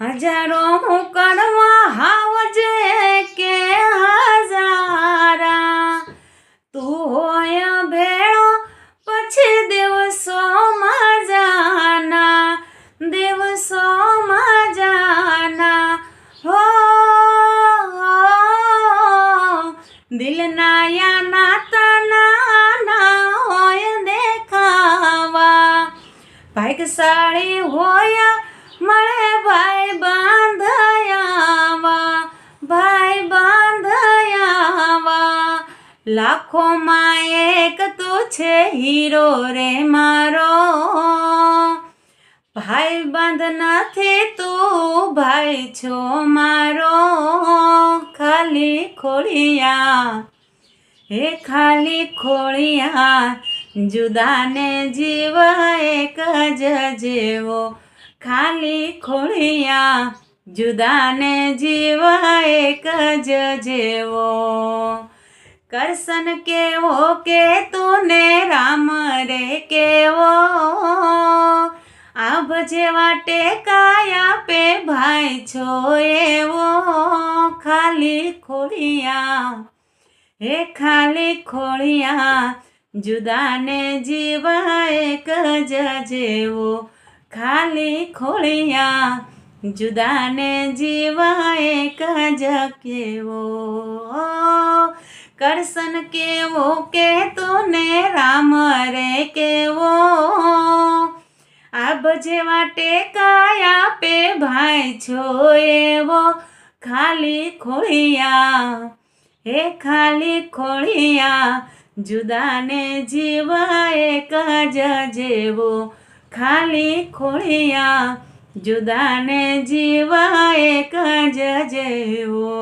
હજારો મુકડવા હાવજે કે હજારા. તું હોય ભેળો પછી દિવસોમાં જાના દિવસો જાના હો, દિલના યા નાતા નાના હોય દેખાવા. ભાગશાળી હોય મળે ભાઈ બાંધયાવા ભાઈ બાંધયાવા. લાખોમાં એક તું છે હીરો રે મારો. ભાઈ બંધ નથી તું ભાઈ છો મારો. ખાલી ખોડિયા હે ખાલી ખોડિયા જુદાને જીવ એક જ જેવો. ખાલી ખોડિયા જુદાને જીવા એક જ જેવો. કરશન કેવો કે તુને રામ રે કેવો? આભ જેવા ટેકાયા પે ભાઈ છો એવો. ખાલી ખોડિયા હે ખાલી ખોડિયા જુદાને જીવા એક જ જેવો. ખાલી ખોળિયા, જુદાને જીવા એક જ કેવો? કરશન કેવો કે તુને રામ રે કેવો? આબ જેવા ટેકાયા પે ભાઈ છો એવો? ખાલી ખોળિયા, હે ખાલી ખોળિયા, જુદાને જીવા એક જ જેવો? ખાલી ખોળિયા જુદાને જીવા એક જ જેવો.